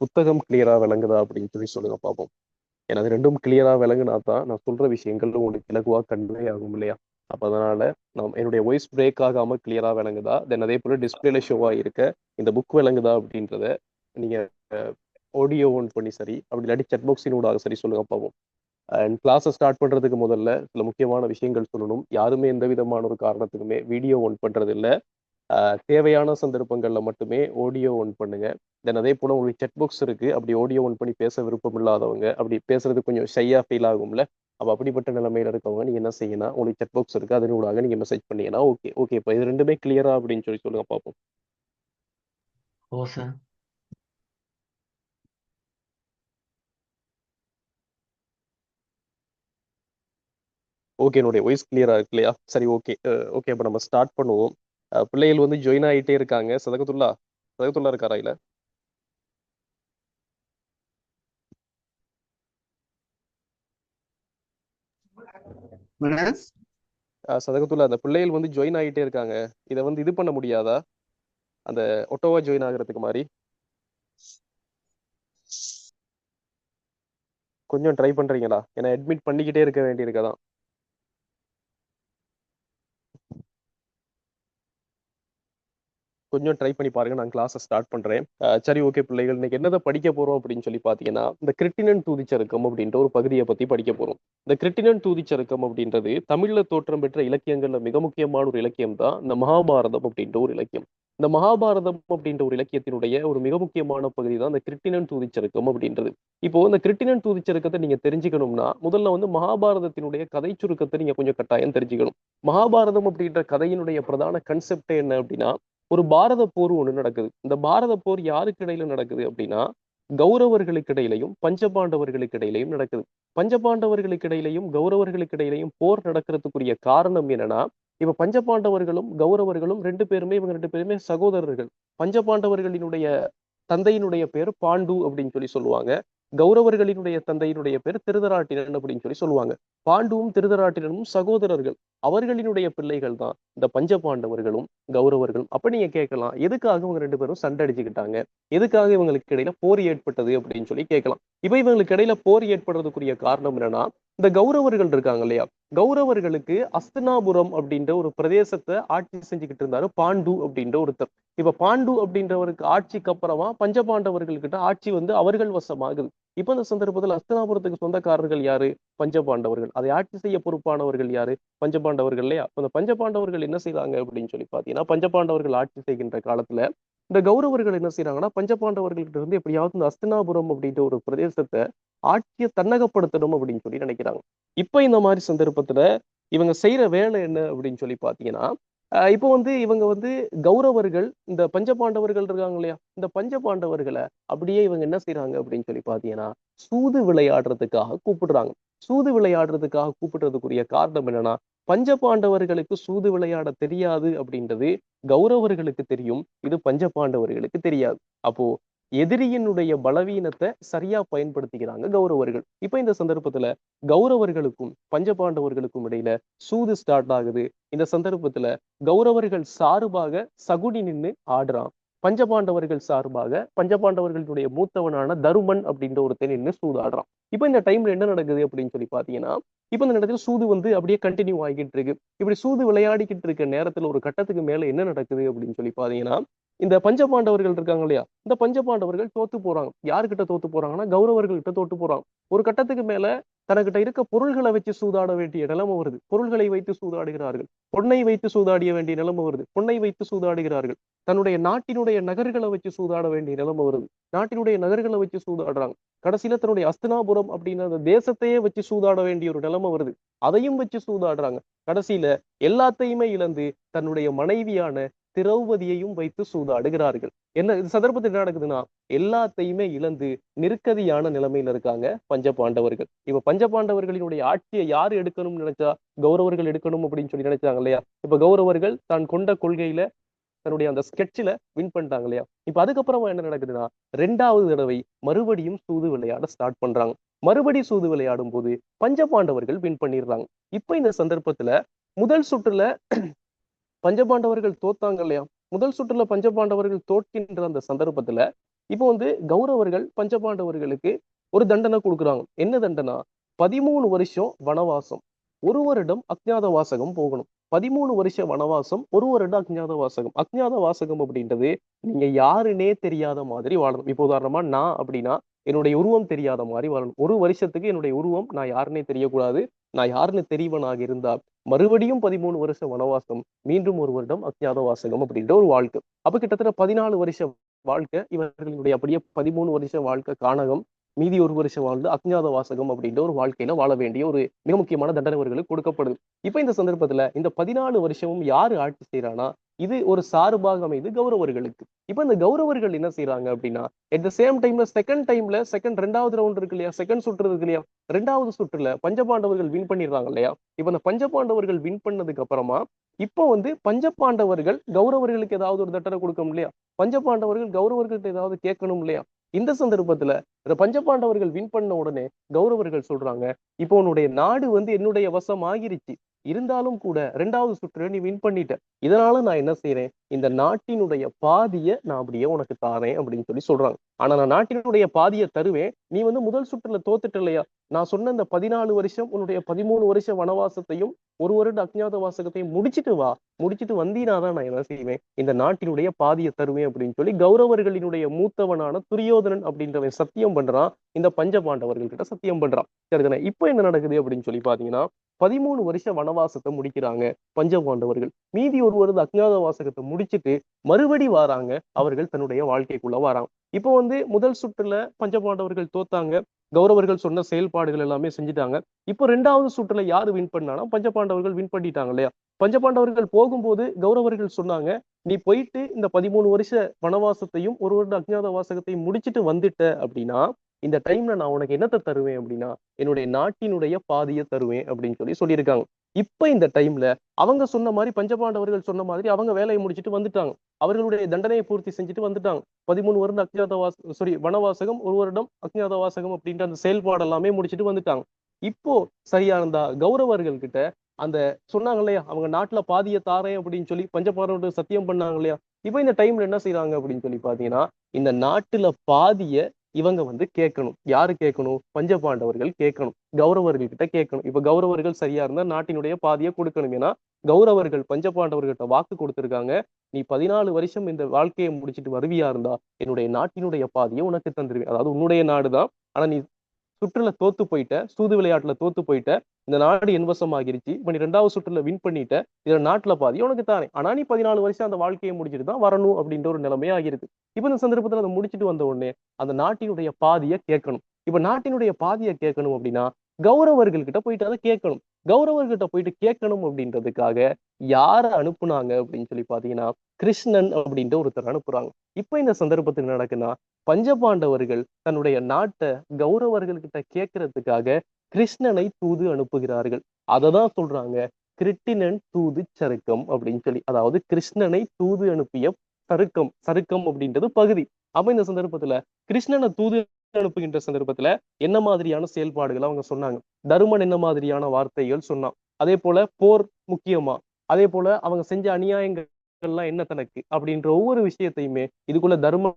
புத்தகம் கிளியரா விளங்குதா அப்படின்னு சொல்லி சொல்லுங்க பார்ப்போம் எனக்கு ரெண்டும் கிளியரா விளங்குனா தான் நான் சொல்ற விஷயங்கள் உங்களுக்கு இலகுவா கன்வே ஆகும் இல்லையா? அப்ப அதனால நான் என்னுடைய வாய்ஸ் பிரேக் ஆகாம கிளியரா விளங்குதா? தென் அதே போல டிஸ்பிளேல ஷோவா இருக்க இந்த புக் விளங்குதா அப்படின்றத நீங்க ஆடியோ ஓன் பண்ணி சரி அப்படி இல்லாட்டி செட் பாக்ஸின் ஊடாக சரி சொல்லுங்க பார்ப்போம் அண்ட் கிளாஸை ஸ்டார்ட் பண்ணுறதுக்கு முதல்ல சில முக்கியமான விஷயங்கள் சொல்லணும். யாருமே எந்த விதமான ஒரு காரணத்துக்குமே வீடியோ ஒன் பண்ணுறது இல்லை தேவையான சந்தர்ப்பங்கள்ல மட்டுமே ஆடியோ ஒன் பண்ணுங்க. தென் அதே போல உங்களுக்கு செட் பாக்ஸ் இருக்கு அப்படி ஆடியோ ஒன் பண்ணி பேச விருப்பம் இல்லாதவங்க அப்படி பேசுறது கொஞ்சம் ஷையா ஃபீல் ஆகும்ல அப்போ அப்படிப்பட்ட நிலைமையில இருக்கவங்க நீங்க என்ன செய்யணும் உங்களுக்கு செட் பாக்ஸ் இருக்கு அதன் ஊடாக நீங்க மெசேஜ் பண்ணீங்கன்னா ஓகே ஓகே இப்போ இது ரெண்டுமே கிளியரா அப்படின்னு சொல்லி சொல்லுங்க பார்ப்போம் ஓ சார் ஓகே என்னுடைய வாய்ஸ் கிளியரா இருக்கு இல்லையா? சரி ஓகே ஓகே இப்போ நம்ம ஸ்டார்ட் பண்ணுவோம். பிள்ளைகள் வந்து ஜாயின் ஆகிட்டே இருக்காங்க. சதகத்துல்லா சதகத்துல்லா இருக்காரா இல்ல? சதகத்துல்லா அந்த பிள்ளைகள் வந்து ஜாயின் ஆகிட்டே இருக்காங்க. இதை வந்து இது பண்ண முடியாதா? அந்த ஒட்டோவா ஜாயின் ஆகுறதுக்கு மாதிரி? கொஞ்சம் ட்ரை பண்றீங்களா? ஏன்னா அட்மிட் பண்ணிக்கிட்டே இருக்க வேண்டியிருக்கதான் கொஞ்சம் ட்ரை பண்ணி பாருங்க நான் கிளாஸை ஸ்டார்ட் பண்றேன். சரி ஓகே பிள்ளைகள் இன்னைக்கு என்னதை படிக்க போறோம் அப்படின்னு சொல்லி பாத்தீங்கன்னா இந்த கிரிட்டினன் தூதிச்சருக்கம் அப்படின்ற ஒரு பகுதியை பத்தி படிக்க போறோம். இந்த கிரிட்டினன் தூதிச்சருக்கம் அப்படின்றது தமிழ்ல தோற்றம் பெற்ற இலக்கியங்கள்ல மிக முக்கியமான ஒரு இலக்கியம் தான் இந்த மகாபாரதம் அப்படின்ற ஒரு இலக்கியம். இந்த மகாபாரதம் அப்படின்ற ஒரு இலக்கியத்தினுடைய ஒரு மிக முக்கியமான பகுதி தான் இந்த கிரிட்டினன் தூதிச்சருக்கம் அப்படின்றது. இப்போ இந்த கிரிட்டினன் தூதிச்சருக்கத்தை நீங்க தெரிஞ்சுக்கணும்னா முதல்ல வந்து மகாபாரதத்தினுடைய கதை சுருக்கத்தை நீங்க கொஞ்சம் கட்டாயம் தெரிஞ்சுக்கணும். மகாபாரதம் அப்படின்ற கதையினுடைய பிரதான கன்செப்ட் என்ன அப்படின்னா ஒரு பாரத போர் ஒன்று நடக்குது. இந்த பாரத போர் யாருக்கு இடையில நடக்குது அப்படின்னா கௌரவர்களுக்கு இடையிலையும் பஞ்சபாண்டவர்களுக்கு இடையிலையும் நடக்குது. பஞ்சபாண்டவர்களுக்கு இடையிலையும் கௌரவர்களுக்கு இடையிலையும் போர் நடக்கிறதுக்குரிய காரணம் என்னன்னா இப்ப பஞ்சபாண்டவர்களும் கௌரவர்களும் ரெண்டு பேருமே இவங்க ரெண்டு பேருமே சகோதரர்கள். பஞ்சபாண்டவர்களினுடைய தந்தையினுடைய பேர் பாண்டு அப்படின்னு சொல்லி சொல்லுவாங்க. கௌரவர்களினுடைய தந்தையினுடைய பேர் திருதராட்டிரன் அப்படின்னு சொல்லி சொல்லுவாங்க. பாண்டுவும் திருதராட்டிரனும் சகோதரர்கள். அவர்களினுடைய பிள்ளைகள் தான் இந்த பஞ்ச பாண்டவர்களும் கௌரவர்களும். அப்ப நீங்க கேட்கலாம் எதுக்காக இவங்க ரெண்டு பேரும் சண்டை அடிச்சுக்கிட்டாங்க? எதுக்காக இவங்களுக்கு இடையில போர் ஏற்பட்டது அப்படின்னு சொல்லி கேட்கலாம். இப்ப இவங்களுக்கு இடையில போர் ஏற்படுறதுக்குரிய காரணம் என்னன்னா இந்த கௌரவர்கள் இருக்காங்க இல்லையா? கௌரவர்களுக்கு அஸ்தினாபுரம் அப்படின்ற ஒரு பிரதேசத்தை ஆட்சி செஞ்சுக்கிட்டு இருந்தாரு பாண்டு அப்படின்ற ஒருத்தர். இப்ப பாண்டு அப்படின்றவருக்கு ஆட்சிக்கு அப்புறமா பஞ்சபாண்டவர்கள்கிட்ட ஆட்சி வந்து அவர்கள் வசமாகுது. இப்ப இந்த சந்தர்ப்பத்தில் அஸ்தினாபுரத்துக்கு சொந்தக்காரர்கள் யாரு? பஞ்சபாண்டவர்கள். அதை ஆட்சி செய்ய பொறுப்பானவர்கள் யாரு? பஞ்சபாண்டவர்கள் இல்லையா? இந்த பஞ்சபாண்டவர்கள் என்ன செய்தாங்க அப்படின்னு சொல்லி பாத்தீங்கன்னா பஞ்சபாண்டவர்கள் ஆட்சி செய்கின்ற காலத்துல இந்த கௌரவர்கள் என்ன செய்யறாங்கன்னா பஞ்சபாண்டவர்கள்கிட்ட இருந்து எப்படியாவது இந்த அஸ்தினாபுரம் அப்படின்ற ஒரு பிரதேசத்தை ஆட்சியை தன்னகப்படுத்தணும் அப்படின்னு சொல்லி நினைக்கிறாங்க. இப்ப இந்த மாதிரி சந்தர்ப்பத்துல இவங்க செய்யற வேலை என்ன அப்படின்னு சொல்லி பாத்தீங்கன்னா இப்போ வந்து இவங்க வந்து கௌரவர்கள் இந்த பஞ்ச பாண்டவர்கள் இருக்காங்க இல்லையா? இந்த பஞ்ச பாண்டவர்களை அப்படியே இவங்க என்ன செய்யறாங்க அப்படின்னு சொல்லி பாத்தீங்கன்னா சூது விளையாடுறதுக்காக கூப்பிடுறாங்க. சூது விளையாடுறதுக்காக கூப்பிடுறதுக்குரிய காரணம் என்னன்னா பஞ்ச பாண்டவர்களுக்கு சூது விளையாட தெரியாது அப்படின்றது கௌரவர்களுக்கு தெரியும் இது பஞ்ச பாண்டவர்களுக்கு தெரியாது. அப்போ எதிரியினுடைய பலவீனத்தை சரியா பயன்படுத்திக்கிறாங்க கௌரவர்கள். இப்ப இந்த சந்தர்ப்பத்துல கௌரவர்களுக்கும் பஞ்சபாண்டவர்களுக்கும் இடையில சூது ஸ்டார்ட் ஆகுது. இந்த சந்தர்ப்பத்துல கௌரவர்கள் சார்பாக சகுனி நின்னு ஆடுறான். பஞ்சபாண்டவர்கள் சார்பாக பஞ்சபாண்டவர்களுடைய மூத்தவனான தருமன் அப்படின்ற ஒருத்தன் நின்று சூது ஆடுறான். இப்ப இந்த டைம்ல என்ன நடக்குது அப்படின்னு சொல்லி பாத்தீங்கன்னா இப்ப இந்த நேரத்துல சூது வந்து அப்படியே கண்டினியூ ஆகிட்டு இருக்கு. இப்படி சூது விளையாடிக்கிட்டு இருக்க நேரத்துல ஒரு கட்டத்துக்கு மேல என்ன நடக்குது அப்படின்னு சொல்லி பாத்தீங்கன்னா இந்த பஞ்சபாண்டவர்கள் இருக்காங்க இல்லையா? இந்த பஞ்சபாண்டவர்கள் தோத்து போறாங்க. யாருக்கிட்ட தோத்து போறாங்கன்னா கௌரவர்கள்கிட்ட தோத்து போறாங்க. ஒரு கட்டத்துக்கு மேல தனக்கிட்ட இருக்க பொருள்களை வச்சு சூதாட வேண்டிய நிலைமை வருது. பொருள்களை வைத்து சூதாடுகிறார்கள். பொன்னை வைத்து சூதாடிய வேண்டிய நிலைமை வருது. பொன்னை வைத்து சூதாடுகிறார்கள். தன்னுடைய நாட்டினுடைய நகர்களை வச்சு சூதாட வேண்டிய நிலைமை வருது. நாட்டினுடைய நகர்களை வச்சு சூதாடுறாங்க. கடைசியில தன்னுடைய அஸ்தினாபுரம் அப்படின்ற அந்த தேசத்தையே வச்சு சூதாட வேண்டிய ஒரு நிலைமை வருது. அதையும் வச்சு சூதாடுறாங்க. கடைசியில எல்லாத்தையுமே இழந்து தன்னுடைய மனைவியான திரௌபதியையும் வைத்து சூதாடுகிறார்கள். என்ன இந்த சந்தர்ப்பத்தில் என்ன நடக்குதுன்னா எல்லாத்தையுமே இழந்து நெருக்கதியான நிலைமையில இருக்காங்க பஞ்ச பாண்டவர்கள் இப்ப பஞ்ச பாண்டவர்களினுடைய ஆட்சியை யார் எடுக்கணும்னு நினைச்சா கௌரவர்கள் எடுக்கணும் அப்படின்னு சொல்லி நினைச்சாங்க இல்லையா? இப்ப கௌரவர்கள் தான் கொண்ட கொள்கையில தன்னுடைய அந்த ஸ்கெட்சில வின் பண்ணிட்டாங்க இல்லையா? இப்ப அதுக்கப்புறமா என்ன நடக்குதுன்னா ரெண்டாவது தடவை மறுபடியும் சூது விளையாட ஸ்டார்ட் பண்றாங்க. மறுபடி சூது விளையாடும் போது பஞ்ச பாண்டவர்கள் வின் பண்ணிடுறாங்க. இப்ப இந்த சந்தர்ப்பத்துல முதல் சுற்றுல பஞ்சபாண்டவர்கள் தோத்தாங்க இல்லையா? முதல் சுற்றுல பஞ்சபாண்டவர்கள் தோற்கின்ற அந்த சந்தர்ப்பத்துல இப்போ வந்து கௌரவர்கள் பஞ்சபாண்டவர்களுக்கு ஒரு தண்டனை கொடுக்குறாங்க. என்ன தண்டனா? பதிமூணு வருஷம் வனவாசம். ஒரு வருடம் அஜ்ஞாத வாசகம் போகணும். பதிமூணு வருஷ வனவாசம் ஒரு வருடம் அஜ்ஞாத வாசகம். அஜ்ஞாத வாசகம் அப்படின்றது நீங்க யாருன்னே தெரியாத மாதிரி வாழணும். இப்போ உதாரணமா நான் அப்படின்னா என்னுடைய உருவம் தெரியாத மாதிரி வாழணும். ஒரு வருஷத்துக்கு என்னுடைய உருவம் நான் யாருன்னே தெரியக்கூடாது. நான் யாருன்னு தெரியவனாக இருந்தா மறுபடியும் பதிமூணு வருஷ வனவாசம் மீண்டும் ஒரு வருடம் அஜ்ஞாத வாசகம் அப்படின்ற ஒரு வாழ்க்கை. அப்ப கிட்டத்தட்ட பதினாலு வருஷ வாழ்க்கை இவர்களுடைய அப்படியே பதிமூணு வருஷ வாழ்க்கை காணகம் மீதி ஒரு வருஷம் வாழ்ந்து அஜ்ஞாத வாசகம் அப்படின்ற ஒரு வாழ்க்கையில வாழ வேண்டிய ஒரு மிக முக்கியமான தண்டனை அவர்களுக்கு கொடுக்கப்படுது. இப்ப இந்த சந்தர்ப்பத்துல இந்த பதினாலு வருஷமும் யாரு ஆட்சி செய்யறானா இது ஒரு சார்பாக அமைது கௌரவர்களுக்கு. இப்ப இந்த கௌரவர்கள் என்ன செய்யறாங்க அப்படின்னா அட் த சேம் டைம்ல செகண்ட் டைம்ல செகண்ட் ரெண்டாவது ரவுண்ட் இருக்கு இல்லையா? செகண்ட் சுற்று இருக்கு இல்லையா? ரெண்டாவது சுற்றுல பஞ்சபாண்டவர்கள் வின் பண்ணிடுறாங்க இல்லையா? இப்ப இந்த பஞ்சபாண்டவர்கள் வின் பண்ணதுக்கு அப்புறமா இப்போ வந்து பஞ்சபாண்டவர்கள் கௌரவர்களுக்கு ஏதாவது ஒரு தட்டனை கொடுக்கணும் இல்லையா? பஞ்சபாண்டவர்கள் கௌரவர்கள்ட்ட ஏதாவது கேட்கணும் இல்லையா? இந்த சந்தர்ப்பத்துல இந்த பஞ்சபாண்டவர்கள் வின் பண்ண உடனே கௌரவர்கள் சொல்றாங்க இப்போ உன்னுடைய நாடு வந்து என்னுடைய வசம் ஆகிருச்சு இருந்தாலும் கூட ரெண்டாவது சுற்று நீ வின் பண்ணிட்ட. இதனால நான் என்ன செய்யறேன் இந்த நாட்டினுடைய பாதியை நான் அப்படியே உனக்கு தாரேன் அப்படின்னு சொல்லி சொல்றாங்க. ஆனா நான் நாட்டினுடைய பாதியை தருவேன். நீ வந்து முதல் சுற்றுல தோத்துட்ட இல்லையா நான் சொன்ன இந்த பதினாலு வருஷம் உன்னுடைய பதிமூணு வருஷம் வனவாசத்தையும் ஒரு வருட அஜ்ஞாத வாசகத்தையும் முடிச்சிட்டு வா. முடிச்சிட்டு வந்தீனாதான் நான் என்ன செய்வேன்? இந்த நாட்டினுடைய பாதியை தருவேன் அப்படின்னு சொல்லி கௌரவர்களினுடைய மூத்தவனான துரியோதனன் அப்படின்றவன் சத்தியம் பண்றான். இந்த பஞ்ச பாண்டவர்கள் கிட்ட சத்தியம் பண்றான். சரிதானே? இப்போ என்ன நடக்குது அப்படின்னு சொல்லி பாத்தீங்கன்னா பதிமூணு வருஷ வனவாசத்தை முடிக்கிறாங்க பஞ்ச பாண்டவர்கள் மீதி ஒரு வருட அஜ்ஞாத வாசகத்தை முடிச்சுட்டு மறுபடி வாராங்க. அவர்கள் தன்னுடைய வாழ்க்கைக்குள்ள வராங்க. இப்போ வந்து முதல் சுற்றுல பஞ்ச பாண்டவர்கள் தோத்தாங்க. கௌரவர்கள் சொன்ன செயல்பாடுகள் எல்லாமே செஞ்சுட்டாங்க. இப்போ ரெண்டாவது சுற்றுல யாரு வின் பண்ணானா பஞ்சபாண்டவர்கள் வின் பண்ணிட்டாங்க இல்லையா? பஞ்சபாண்டவர்கள் போகும்போது கௌரவர்கள் சொன்னாங்க நீ போயிட்டு இந்த பதிமூணு வருஷ வனவாசத்தையும் ஒரு வருட அஜ்ஞாத வாசகத்தையும் முடிச்சுட்டு வந்துட்ட அப்படின்னா இந்த டைம்ல நான் உனக்கு என்னத்தை தருவேன் அப்படின்னா என்னுடைய நாட்டினுடைய பாதியை தருவேன் அப்படின்னு சொல்லி சொல்லியிருக்காங்க. இப்ப இந்த டைம்ல அவங்க சொன்ன மாதிரி பஞ்சபாண்டவர்கள் சொன்ன மாதிரி அவங்க வேலையை முடிச்சிட்டு வந்துட்டாங்க. அவர்களுடைய தண்டனையை பூர்த்தி செஞ்சுட்டு வந்துட்டாங்க. பதிமூணு வருடம் அஜ்ஞாத வாசம் சாரி வனவாசகம் ஒரு வருடம் அக்ஞாத வாசகம் அப்படின்ற அந்த செயல்பாடு எல்லாமே முடிச்சிட்டு வந்துட்டாங்க. இப்போ சரியா இருந்தா கௌரவர்கள் கிட்ட அந்த சொன்னாங்க இல்லையா? அவங்க நாட்டுல பாதிய தாரேன் அப்படின்னு சொல்லி பஞ்சபாண்டவர்கள் சத்தியம் பண்ணாங்க இல்லையா? இப்ப இந்த டைம்ல என்ன செய்யறாங்க அப்படின்னு சொல்லி பாத்தீங்கன்னா இந்த நாட்டுல பாதிய இவங்க வந்து கேட்கணும். யாரு கேட்கணும்? பஞ்ச பாண்டவர்கள் கேட்கணும். கௌரவர்கள் கிட்ட கேட்கணும். இப்ப கௌரவர்கள் சரியா இருந்தா நாட்டினுடைய பாதியை கொடுக்கணும். ஏன்னா கௌரவர்கள் பஞ்ச பாண்டவர்கிட்ட வாக்கு கொடுத்திருக்காங்க. நீ பதினாலு வருஷம் இந்த வாழ்க்கையை முடிச்சிட்டு வருவியா இருந்தா என்னுடைய நாட்டினுடைய பாதியை உனக்கு தந்துருவேன். அதாவது உன்னுடைய நாடுதான். ஆனா நீ சுற்றுல தோத்து போயிட்ட சூது விளையாட்டுல தோத்து போயிட்ட இந்த நாடு என்வசம் ஆகிருச்சு இப்ப நீ ரெண்டாவது சுற்றுல வின் பண்ணிட்ட இதுல நாட்டுல பாதி உனக்கு தானே. ஆனா நீ பதினாலு வருஷம் அந்த வாழ்க்கையை முடிச்சுட்டு தான் வரணும் அப்படின்ற ஒரு நிலைமையே ஆகிருது இப்ப இந்த சந்தர்ப்பத்துல அதை முடிச்சுட்டு வந்த உடனே அந்த நாட்டினுடைய பாதியை கேட்கணும். இப்ப நாட்டினுடைய பாதியை கேட்கணும் அப்படின்னா கௌரவர்கள் கிட்ட போயிட்டு அதை கேட்கணும். கௌரவர்கிட்ட போயிட்டு கேட்கணும் அப்படின்றதுக்காக யார அனுப்புனாங்க அப்படின்னு சொல்லி பாத்தீங்கன்னா கிருஷ்ணன் அப்படின்ற ஒருத்தர் அனுப்புறாங்க. இப்ப இந்த சந்தர்ப்பத்தில் நடக்குன்னா பஞ்சபாண்டவர்கள் தன்னுடைய நாட்டை கௌரவர்கள்கிட்ட கேட்கறதுக்காக கிருஷ்ணனை தூது அனுப்புகிறார்கள். அதை தான் சொல்றாங்க கிருட்டினன் தூது சருக்கம் அப்படின்னு சொல்லி. அதாவது கிருஷ்ணனை தூது அனுப்பிய சருக்கம் சருக்கம் அப்படின்றது பகுதி. அப்ப இந்த சந்தர்ப்பத்துல கிருஷ்ணனை தூது அனுப்புகின்ற சந்தர்ப்பத்துல என்ன மாதிரியான செயல்பாடுகள் அவங்க சொன்னாங்க? தருமன் என்ன மாதிரியான வார்த்தைகள் சொன்னான்? அதே போல போர் முக்கியமா? அதே போல அவங்க செஞ்ச அநியாயங்கள் எல்லாம் என்ன தனக்கு? அப்படின்ற ஒவ்வொரு விஷயத்தையுமே இதுக்குள்ள தர்ம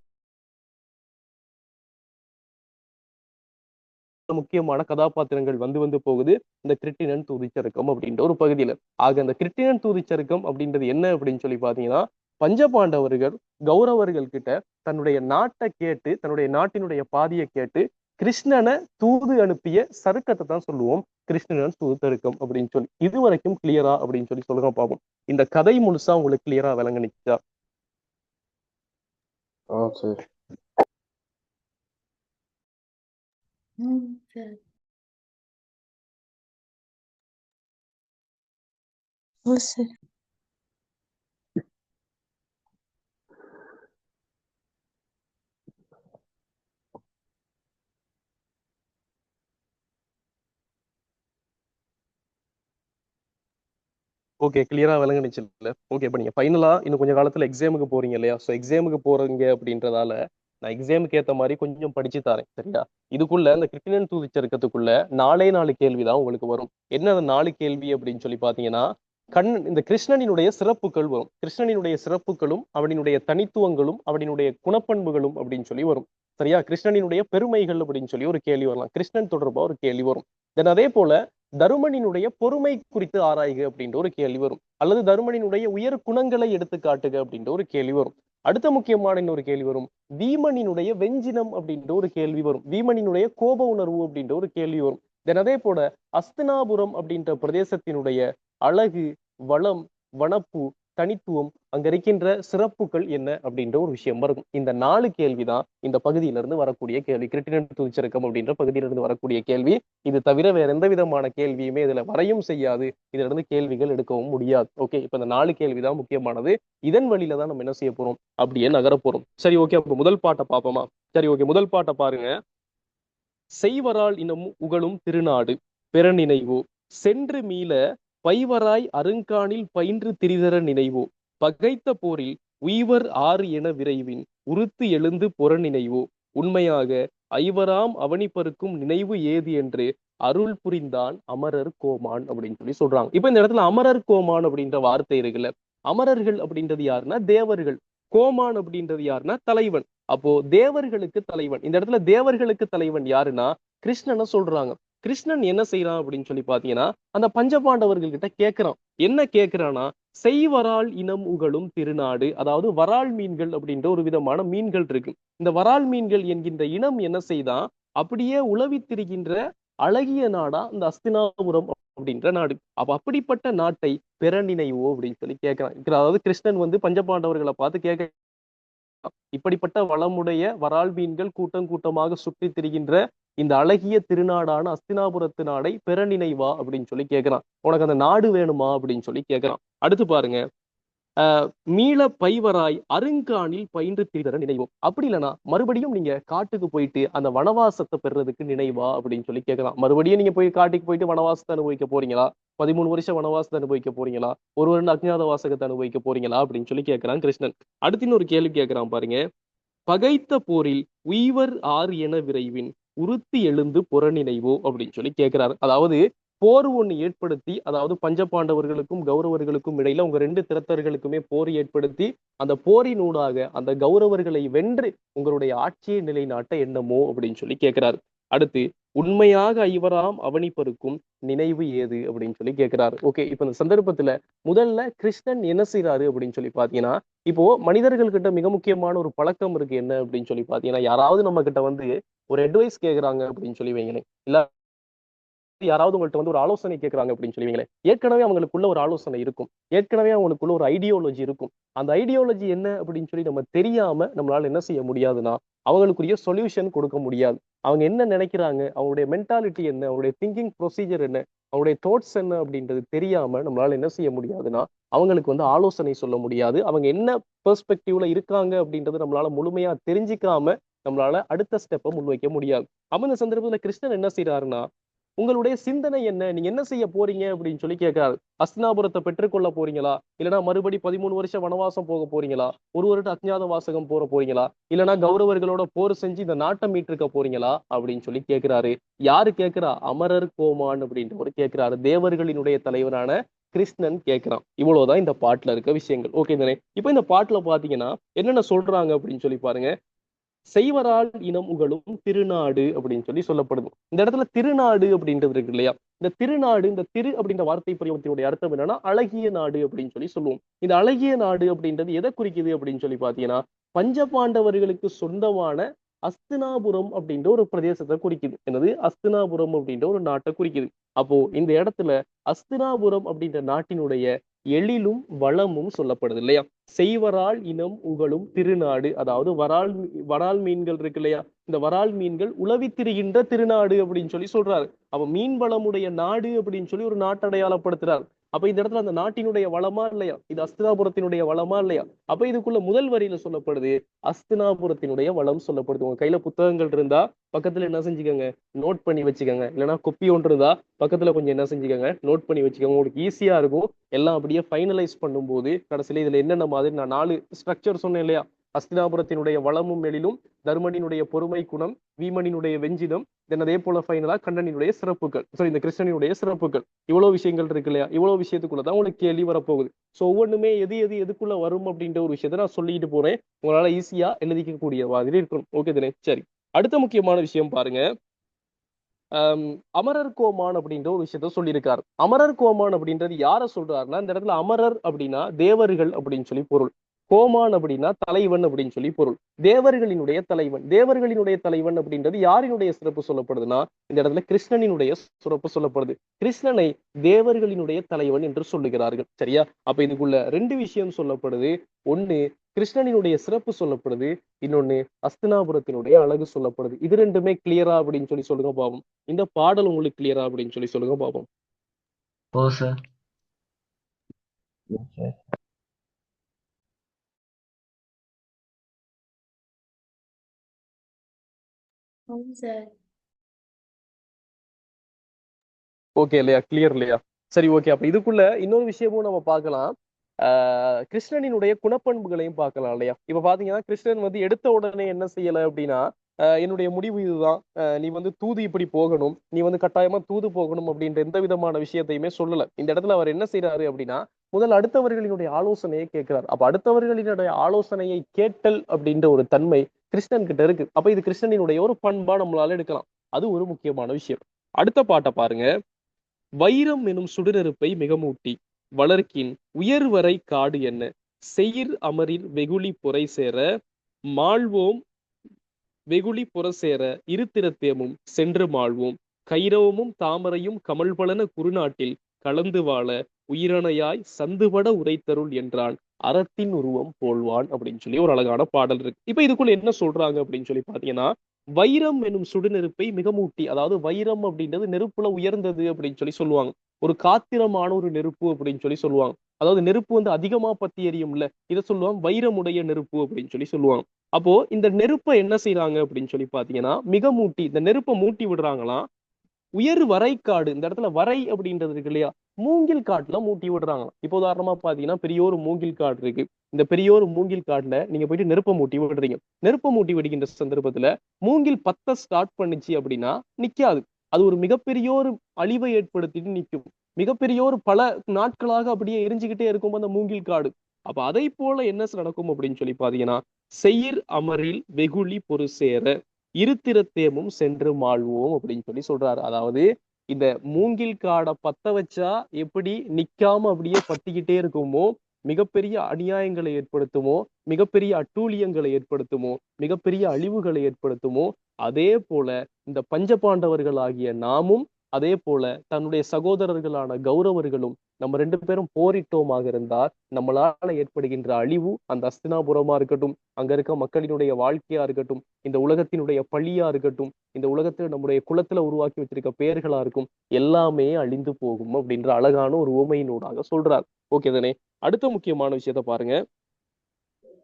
முக்கியமான கதாபாத்திரங்கள் வந்து வந்து போகுது. இந்த கிருட்டினன் தூதிச்சருக்கம் அப்படின்ற ஒரு பகுதியில. ஆக அந்த கிருட்டினன் தூதிச்சருக்கம் அப்படின்றது என்ன அப்படின்னு சொல்லி பாத்தீங்கன்னா பஞ்சபாண்டவர்கள் கௌரவர்கள் கிட்ட தன்னுடைய நாட்டை கேட்டு தன்னுடைய நாட்டினுடைய பாதியை கேட்டு கிருஷ்ணனை தூது அனுப்பிய சருக்கத்தை தான் சொல்லுவோம். கிருஷ்ணன் தூது தருக்கம் அப்படின்னு சொல்லி. இது வரைக்கும் கிளியரா அப்படின்னு சொல்லி சொல்லுங்க பாப்போம் இந்த கதை முழுசா உங்களுக்கு கிளியரா ம் சரி. ஓ சரி. ஓகே கிளியரா விளங்குனுச்சு இல்ல. ஓகே இப்ப நீங்க ஃபைனலா இன்னும் கொஞ்சம் காலத்துல எக்ஸாமுக்கு போறீங்க இல்லையா? ஸோ எக்ஸாமுக்கு போறீங்க அப்படின்றதால நான் எக்ஸாமுக்கு ஏத்த மாதிரி கொஞ்சம் படிச்சு தரேன் சரியா? இதுக்குள்ள இந்த கிரிமினல் தூதிச்சருக்கத்துக்குள்ள நாலே நாலு கேள்வி தான் உங்களுக்கு வரும். என்ன அந்த நாலு கேள்வி அப்படின்னு சொல்லி பாத்தீங்கன்னா கண் இந்த கிருஷ்ணனினுடைய சிறப்புகள் வரும். கிருஷ்ணனினுடைய சிறப்புகளும் அவனினுடைய தனித்துவங்களும் அவனினுடைய குணப்பண்புகளும் அப்படின்னு சொல்லி வரும். சரியா? கிருஷ்ணனினுடைய பெருமைகள் அப்படின்னு சொல்லி ஒரு கேள்வி வரலாம். கிருஷ்ணன் தொடர்பா ஒரு கேள்வி வரும். தென் அதே போல தருமனினுடைய பொறுமை குறித்து ஆராய்க அப்படின்ற ஒரு கேள்வி வரும். அல்லது தருமனினுடைய உயர் குணங்களை எடுத்து காட்டுக அப்படின்ற ஒரு கேள்வி வரும். அடுத்த முக்கியமான இன்னொரு கேள்வி வரும். வீமனினுடைய வெஞ்சினம் அப்படின்ற ஒரு கேள்வி வரும். வீமனினுடைய கோப உணர்வு அப்படின்ற ஒரு கேள்வி வரும். தென் அதே போல அஸ்தினாபுரம் அப்படின்ற பிரதேசத்தினுடைய அழகு வளம் வனப்பு தனித்துவம் அங்க இருக்கின்ற சிறப்புகள் என்ன அப்படின்ற ஒரு விஷயம் வரும் இந்த நாலு கேள்விதான் இந்த பகுதியிலிருந்து வரக்கூடிய கேள்வி. கிரிட்டினன் துணிச்சிருக்கம் அப்படின்ற பகுதியிலிருந்து வரக்கூடிய கேள்வி. இது தவிர வேற எந்த விதமான கேள்வியுமே இதுல வரையும் செய்யாது. இதுல இருந்து கேள்விகள் எடுக்கவும் முடியாது. ஓகே இப்ப இந்த நாலு கேள்விதான் முக்கியமானது. இதன் வழியில தான் நம்ம என்ன செய்ய போறோம்? அப்படியே நகர போறோம். சரி ஓகே அப்ப முதல் பாட்டை பார்ப்போமா? சரி ஓகே முதல் பாட்டை பாருங்க. செய்வரால் இனம் உகழும் திருநாடு பெறநினைவோ சென்று மீள பைவராய் அருங்கானில் பயின்று திரிதர நினைவோ? பகைத்த போரில் உய்வர் ஆறு என விரைவின் உறுத்து எழுந்து புற நினைவோ? உண்மையாக ஐவராம் அவனி பருக்கும் நினைவு ஏது என்று அருள் புரிந்தான் அமரர் கோமான் அப்படின்னு சொல்லி சொல்றாங்க. இப்ப இந்த இடத்துல அமரர் கோமான் அப்படின்ற வார்த்தை இருக்குல்ல. அமரர்கள் அப்படின்றது யாருன்னா? தேவர்கள். கோமான் அப்படின்றது யாருன்னா? தலைவன். அப்போ தேவர்களுக்கு தலைவன். இந்த இடத்துல தேவர்களுக்கு தலைவன் யாருன்னா? கிருஷ்ணனை சொல்றாங்க. கிருஷ்ணன் என்ன செய்யறான் அப்படின்னு சொல்லி பாத்தீங்கன்னா அந்த பஞ்சபாண்டவர்கள் கிட்ட கேக்குறான் என்ன கேக்குறான்னா செய்வரால் இனம் உகழும் திருநாடு அதாவது வரால் மீன்கள் அப்படின்ற ஒரு விதமான மீன்கள் இருக்கு. இந்த வரால் மீன்கள் என்கின்ற இனம் என்ன செய்தான் அப்படியே உலவித் திரிகின்ற அழகிய நாடா இந்த அஸ்தினாபுரம் அப்படின்ற நாடு. அப்ப அப்படிப்பட்ட நாட்டை பிறநினைவோ அப்படின்னு சொல்லி கேட்கிறான். அதாவது கிருஷ்ணன் வந்து பஞ்சபாண்டவர்களை பார்த்து கேட்க இப்படிப்பட்ட வளமுடைய வரால் மீன்கள் கூட்டம் கூட்டமாக சுற்றி திரிகின்ற இந்த அழகிய திருநாடான அஸ்தினாபுரத்து நாடை பெற நினைவா அப்படின்னு சொல்லி கேட்கிறான் உனக்கு அந்த நாடு வேணுமா அப்படின்னு சொல்லி கேட்கிறான் அடுத்து பாருங்க. மீள பைவராய் அருங்கானில் பயின்று திரிதர நினைவோம். அப்படி இல்லைன்னா மறுபடியும் நீங்க காட்டுக்கு போயிட்டு அந்த வனவாசத்தை பெறுறதுக்கு நினைவா அப்படின்னு சொல்லி கேட்கலாம் மறுபடியும் நீங்க போய் காட்டுக்கு போயிட்டு வனவாசத்தை அனுபவிக்க போறீங்களா? பதிமூணு வருஷம் வனவாசத்தை அனுபவிக்க போறீங்களா? ஒரு வருடம் அஜ்ஞாத வாசகத்தை அனுபவிக்க போறீங்களா? அப்படின்னு சொல்லி கேட்கிறான் கிருஷ்ணன். அடுத்து இன்னொரு கேள்வி கேட்கிறான் பாருங்க. பகைத்த போரில் உய்வர் ஆறு என விரைவின். உறுத்தி எழுந்து புறநினைவோ அப்படின்னு சொல்லி கேட்கிறாரு அதாவது போர் ஒண்ணு ஏற்படுத்தி அதாவது பஞ்சபாண்டவர்களுக்கும் கௌரவர்களுக்கும் இடையில உங்க ரெண்டு திறத்தர்களுக்குமே போர் ஏற்படுத்தி அந்த போரினூடாக அந்த கௌரவர்களை வென்று உங்களுடைய ஆட்சியை நிலைநாட்ட என்னமோ அப்படின்னு சொல்லி கேட்கிறாரு அடுத்து உண்மையாக ஐவராம் அவனிப்பருக்கும் நினைவு ஏது? அப்படின்னு சொல்லி கேட்கிறாரு ஓகே இப்ப இந்த சந்தர்ப்பத்துல முதல்ல கிருஷ்ணன் என்ன செய்யறாரு அப்படின்னு சொல்லி பாத்தீங்கன்னா இப்போ மனிதர்கள் கிட்ட மிக முக்கியமான ஒரு பழக்கம் இருக்கு என்ன அப்படின்னு சொல்லி பாத்தீங்கன்னா யாராவது நம்ம கிட்ட வந்து ஒரு அட்வைஸ் கேட்கறாங்க அப்படின்னு சொல்லி வைங்களேன். இல்ல யாராவது உங்கள்ட்ட வந்து ஒரு ஆலோசனை கேட்கறாங்க அப்படின்னு சொல்லுவீங்களே ஏற்கனவே அவங்களுக்குள்ள ஒரு ஆலோசனை இருக்கும். ஏற்கனவே அவங்களுக்குள்ள ஒரு ஐடியாலஜி இருக்கும். அந்த ஐடியாலஜி என்ன அப்படின்னு சொல்லி நம்ம தெரியாம நம்மளால என்ன செய்ய முடியாதுன்னா அவங்களுக்குரிய சொல்யூஷன் கொடுக்க முடியாது. அவங்க என்ன நினைக்கிறாங்க அவங்களுடைய மென்டாலிட்டி என்ன அவங்களுடைய திங்கிங் ப்ரொசீஜர் என்ன அவங்களுடைய தாட்ஸ் என்ன அப்படின்றது தெரியாம நம்மளால என்ன செய்ய முடியாதுன்னா அவங்களுக்கு வந்து ஆலோசனை சொல்ல முடியாது. அவங்க என்ன பெர்ஸ்பெக்டிவ்ல இருக்காங்க அப்படின்றது நம்மளால முழுமையா தெரிஞ்சுக்காம நம்மளால அடுத்த ஸ்டெப்பை முன்வைக்க முடியாது. அப்ப இந்த சந்தர்ப்பத்துல கிருஷ்ணன் என்ன செய்யறாருன்னா உங்களுடைய சிந்தனை என்ன? நீங்க என்ன செய்ய போறீங்க? அப்படின்னு சொல்லி கேட்கறாரு. அஸ்தினாபுரத்தை பெற்றுக்கொள்ள போறீங்களா? இல்லைன்னா மறுபடி பதிமூணு வருஷம் வனவாசம் போக போறீங்களா? ஒரு வருடம் அஜ்ஞாத வாசகம் போற போறீங்களா? இல்லைன்னா கௌரவர்களோட போர் செஞ்சு இந்த நாட்டை மீட்டிருக்க போறீங்களா? அப்படின்னு சொல்லி கேட்கிறாரு. யாரு கேட்கிறா? அமரர் கோமான் அப்படின்றவர் கேட்கிறாரு. தேவர்களினுடைய தலைவரான கிருஷ்ணன் கேட்கிறான். இவ்வளவுதான் இந்த பாட்டுல இருக்க விஷயங்கள். ஓகே தானே? இப்ப இந்த பாட்டுல பாத்தீங்கன்னா என்னென்ன சொல்றாங்க அப்படின்னு சொல்லி பாருங்க. செய்வரால் இனம் உகழும் திருநாடு அப்படின்னு சொல்லி சொல்லப்படுது. இந்த இடத்துல திருநாடு அப்படின்றது இருக்கு இல்லையா? இந்த திருநாடு இந்த திரு அப்படின்ற வார்த்தை பிரயோகத்தினுடைய அர்த்தம் என்னன்னா அழகிய நாடு அப்படின்னு சொல்லி சொல்லுவோம். இந்த அழகிய நாடு அப்படின்றது எதை குறிக்குது அப்படின்னு சொல்லி பாத்தீங்கன்னா பஞ்சபாண்டவர்களுக்கு சொந்தமான அஸ்தினாபுரம் அப்படின்ற ஒரு பிரதேசத்தை குறிக்குது. என்னது? அஸ்தினாபுரம் அப்படின்ற ஒரு நாட்டை குறிக்குது. அப்போ இந்த இடத்துல அஸ்தினாபுரம் அப்படின்ற நாட்டினுடைய எழிலும் வளமும் சொல்லப்படுது இல்லையா செய்வரால் இனம் உகழும் திருநாடு அதாவது வரால் வரால் மீன்கள் இருக்கு இல்லையா இந்த வரால் மீன்கள் உலவி திரிகின்ற திருநாடு அப்படின்னு சொல்லி சொல்றாரு. அவ மீன் வளமுடைய நாடு அப்படின்னு சொல்லி ஒரு நாட்டடையாளப்படுத்துறாரு. அப்ப இந்த இடத்துல அந்த நாட்டினுடைய வளமா இல்லையா? இது அஸ்தினாபுரத்தினுடைய வளமா இல்லையா? அப்ப இதுக்குள்ள முதல் வரியில சொல்லப்படுது அஸ்தினாபுரத்தினுடைய வளம் சொல்லப்படுது. உங்க கையில புத்தகங்கள் இருந்தா பக்கத்துல என்ன செஞ்சுக்கோங்க? நோட் பண்ணி வச்சுக்கோங்க. இல்லைன்னா கொப்பி ஒன்று இருந்தா பக்கத்துல கொஞ்சம் என்ன செஞ்சுக்கோங்க? நோட் பண்ணி வச்சுக்கோங்க. உங்களுக்கு ஈஸியா இருக்கும். எல்லாம் அப்படியே ஃபைனலைஸ் பண்ணும்போது கடைசியில இதுல என்னென்ன மாதிரி நான் நாலு ஸ்ட்ரக்சர் சொன்னேன் இல்லையா? அஸ்தினாபுரத்தினுடைய வளமும் எழிலும் தர்மனினுடைய பொறுமை குணம் வீமனினுடைய வெஞ்சிதம் தென் அதே போல ஃபைனலா கண்ணனினுடைய சிறப்புகள். ஸோ இந்த கிருஷ்ணனுடைய சிறப்புகள். இவ்வளவு விஷயங்கள் இருக்கு இல்லையா? இவ்வளவு விஷயத்துக்குள்ளதான் உங்களுக்கு கேள்வி வரப்போகுது. ஸோ ஒவ்வொன்றுமே எது எது எதுக்குள்ள வரும் அப்படின்ற ஒரு விஷயத்த நான் சொல்லிட்டு போறேன். உங்களால ஈஸியா எழுதிக்கக்கூடிய மாதிரி இருக்கணும் ஓகே தானே சரி. அடுத்த முக்கியமான விஷயம் பாருங்க. அமரர் கோமான் அப்படின்ற ஒரு விஷயத்த சொல்லியிருக்காரு. அமரர் கோமான் அப்படின்றது யார சொல்றாருன்னா இந்த இடத்துல அமரர் அப்படின்னா தேவர்கள் அப்படின்னு சொல்லி பொருள். கோமான் அப்படின்னா தலைவன் அப்படின்னு சொல்லி பொருள். தேவர்களினுடைய தலைவன். தேவர்களினுடைய தலைவன் அப்படின்றது யாரினுடைய சிறப்பு சொல்லப்படுதுன்னா இந்த இடத்துல கிருஷ்ணனினுடைய சிறப்பு சொல்லப்படுது. கிருஷ்ணனை தேவர்களினுடைய தலைவன் என்று சொல்லுகிறார்கள். சரியா? அப்ப இதுக்குள்ள ரெண்டு விஷயம் சொல்லப்படுது. ஒண்ணு கிருஷ்ணனினுடைய சிறப்பு சொல்லப்படுது. இன்னொன்னு அஸ்தினாபுரத்தினுடைய அழகு சொல்லப்படுது. இது ரெண்டுமே கிளியரா அப்படின்னு சொல்லி சொல்லுங்க பாவம். இந்த பாடல் உங்களுக்கு கிளியரா அப்படின்னு சொல்லி சொல்லுங்க பாவம். ஓ சார் ஓகே இல்லையா? கிளியர் இல்லையா? சரி ஓகே அப்ப இதுக்குள்ள இன்னொரு விஷயமும் நம்ம பார்க்கலாம். ஆஹ் கிருஷ்ணனினுடைய குணப்பண்புகளையும் பார்க்கலாம் இல்லையா? இப்ப பாத்தீங்கன்னா கிருஷ்ணன் வந்து எடுத்த உடனே என்ன செய்யல அப்படின்னா ஆஹ் என்னுடைய முடிவு இதுதான். நீ வந்து தூது இப்படி போகணும். நீ வந்து கட்டாயமா தூது போகணும் அப்படின்ற எந்த விதமான விஷயத்தையுமே சொல்லல. இந்த இடத்துல அவர் என்ன செய்யறாரு அப்படின்னா முதல் அடுத்தவர்களினுடைய ஆலோசனையை கேட்கிறார். அப்ப அடுத்தவர்களினுடைய ஆலோசனையை கேட்டல் அப்படின்ற ஒரு தன்மை கிருஷ்ணன் கிட்ட இருக்கு. அப்ப இது கிருஷ்ணனினுடைய ஒரு பண்பா நம்மளால எடுக்கலாம். அது ஒரு முக்கியமான விஷயம். அடுத்த பாட்டை பாருங்க. வைரம் எனும் சுடுநெருப்பை மிகமூட்டி வளர்க்கின் உயர்வரை காடு என்ன? செயிர் அமரில் வெகுளி புரை சேர மாழ்வோம் வெகுளி புற சேர இருத்திரத்தேமும் சென்று மாழ்வோம் கைரவமும் தாமரையும் கமல்பலன குறுநாட்டில் கலந்து வாழ உயிரணையாய் சந்துபட உரைத்தருள் என்றான். அறத்தின் உருவம் போல்வான் அப்படின்னு சொல்லி ஒரு அழகான பாடல் இருக்கு. இப்ப இதுக்குள்ள என்ன சொல்றாங்க அப்படின்னு சொல்லி பாத்தீங்கன்னா வைரம் எனும் சுடுநெருப்பை மிகமூட்டி அதாவது வைரம் அப்படின்றது நெருப்புல உயர்ந்தது அப்படின்னு சொல்லி சொல்லுவாங்க. ஒரு காத்திரமான ஒரு நெருப்பு அப்படின்னு சொல்லி சொல்லுவாங்க. அதாவது நெருப்பு வந்து அதிகமா பத்தி எரியும்ல இதை சொல்லுவாங்க வைரமுடைய நெருப்பு அப்படின்னு சொல்லி சொல்லுவாங்க. அப்போ இந்த நெருப்பை என்ன செய்யறாங்க அப்படின்னு சொல்லி பாத்தீங்கன்னா மிக மூட்டி இந்த நெருப்பை மூட்டி விடுறாங்களாம். உயர் வரைக்காடு இந்த இடத்துல வரை அப்படின்றது இருக்கு இல்லையா? மூங்கில் காட்டுல மூட்டி விடுறாங்களாம் இப்போ உதாரணமா பாத்தீங்கன்னா பெரியோரு மூங்கில் காடு இருக்கு. இந்த பெரியோர் மூங்கில் காட்டுல நீங்க போயிட்டு நெருப்ப மூட்டி விடுறீங்க. நெருப்ப மூட்டி விடுகின்ற சந்தர்ப்பத்துல மூங்கில் பத்த ஸ்டார்ட் பண்ணுச்சு அப்படின்னா நிக்காது. அது ஒரு மிகப்பெரிய ஒரு அழிவை ஏற்படுத்திட்டு நிற்கும் மிகப்பெரிய ஒரு பல நாட்களாக அப்படியே எரிஞ்சுக்கிட்டே இருக்கும் அந்த மூங்கில் காடு. அப்ப அதை போல என்ன நடக்கும் அப்படின்னு சொல்லி பாத்தீங்கன்னா செயிர் அமரில் வெகுளி பொறு சேர இருத்திரத்தேமும் சென்று மாழ்வோம் அப்படின்னு சொல்லி சொல்றாரு. அதாவது இந்த மூங்கில் காடை பத்த வச்சா எப்படி நிக்காம அப்படியே பத்திக்கிட்டே இருக்குமோ மிகப்பெரிய அநியாயங்களை ஏற்படுத்துமோ மிகப்பெரிய அட்டூழியங்களை ஏற்படுத்துமோ மிகப்பெரிய அழிவுகளை ஏற்படுத்துமோ அதே போல இந்த பஞ்ச பாண்டவர்கள் ஆகிய நாமும் அதே போல தன்னுடைய சகோதரர்களான கௌரவர்களும் நம்ம ரெண்டு பேரும் போரிட்டோமாக இருந்தால் நம்மளால ஏற்படுகின்ற அழிவு அந்த அஸ்தினாபுரமா இருக்கட்டும் அங்க இருக்க மக்களினுடைய வாழ்க்கையா இருக்கட்டும் இந்த உலகத்தினுடைய பழியா இருக்கட்டும் இந்த உலகத்துல நம்முடைய குலத்துல உருவாக்கி வச்சிருக்க பெயர்களா இருக்கும் எல்லாமே அழிந்து போகும் அப்படின்ற அழகான ஒரு உவமையினூடாக சொல்றார். ஓகே தானே? அடுத்த முக்கியமான விஷயத்த பாருங்க.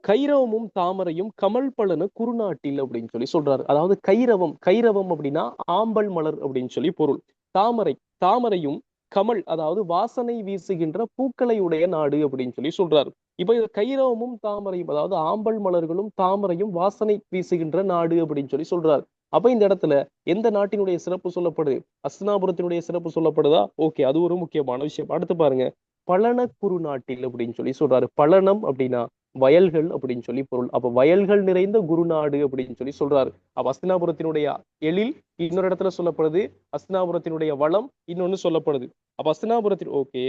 கைரவமும் தாமரையும் கமல் பலனு குறுநாட்டில் அப்படின்னு சொல்லி சொல்றாரு. அதாவது கைரவம் கைரவம் அப்படின்னா ஆம்பல் மலர் அப்படின்னு சொல்லி பொருள். தாமரை தாமரையும் கமல் அதாவது வாசனை வீசுகின்ற பூக்களை உடைய நாடு அப்படின்னு சொல்லி சொல்றாரு. இப்ப இது கைரவமும் தாமரையும் அதாவது ஆம்பல் மலர்களும் தாமரையும் வாசனை வீசுகின்ற நாடு அப்படின்னு சொல்லி சொல்றாரு. அப்ப இந்த இடத்துல எந்த நாட்டினுடைய சிறப்பு சொல்லப்படுது? அஸ்தினாபுரத்தினுடைய சிறப்பு சொல்லப்படுதா? ஓகே அது ஒரு முக்கியமான விஷயம். அடுத்து பாருங்க பழன குறுநாட்டில் அப்படின்னு சொல்லி சொல்றாரு. பழனம் அப்படின்னா வயல்கள் அப்படின்னு சொல்லி பொருள். அப்ப வயல்கள் நிறைந்த குருநாடு அப்படின்னு சொல்லி சொல்றாரு. அப்ப அஸ்தினாபுரத்தினுடைய எழில் இன்னொரு இடத்துல சொல்லப்படுது. அஸ்தினாபுரத்தினுடைய வளம் இன்னொன்னு சொல்லப்படுது. அப்ப அஸ்தினாபுரத்தின் ஓகே